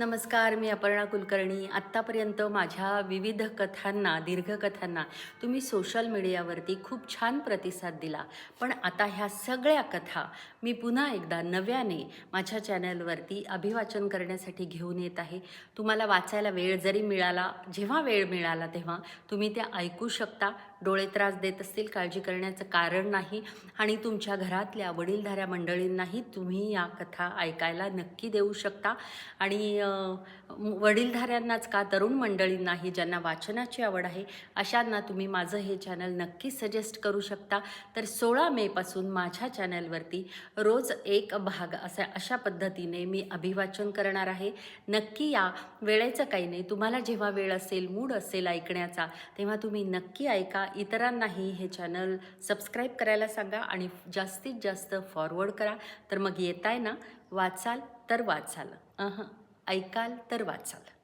नमस्कार मी अपर्णा कुलकर्णी. आत्तापर्यंत माझ्या विविध कथांना दीर्घकथांना तुम्ही सोशल मीडियावरती खूप छान प्रतिसाद दिला. पण आता ह्या सगळ्या कथा मी पुन्हा एकदा नव्याने माझ्या चॅनलवरती अभिवाचन करण्यासाठी घेऊन येत आहे. तुम्हाला वाचायला वेळ जरी मिळाला जेव्हा वेळ मिळाला तेव्हा तुम्ही त्या ऐकू शकता. डोळे त्रास देत असतील काळजी करण्याचं कारण नाही आणि तुमच्या घरातल्या वडीलधाऱ्या मंडळींनाही तुम्ही या कथा ऐकायला नक्की देऊ शकता. आणि वडीलधाऱ्यांनाच का तरुण मंडळींनाही ज्यांना वाचनाची आवड आहे अशांना तुम्ही माझं हे चॅनल नक्की सजेस्ट करू शकता. तर सोळा मेपासून माझ्या चॅनलवरती रोज एक भाग असा अशा पद्धतीने मी अभिवाचन करणार आहे. नक्की या वेळेचं काही नाही तुम्हाला जेव्हा वेळ असेल मूड असेल ऐकण्याचा तेव्हा तुम्ही नक्की ऐका. इतरांनाही हे चॅनल सबस्क्राईब करायला सांगा आणि जास्तीत जास्त फॉरवर्ड करा. तर मग येताय ना वाचाल तर वाचाल. अहं. ऐकाल तर वाचाल.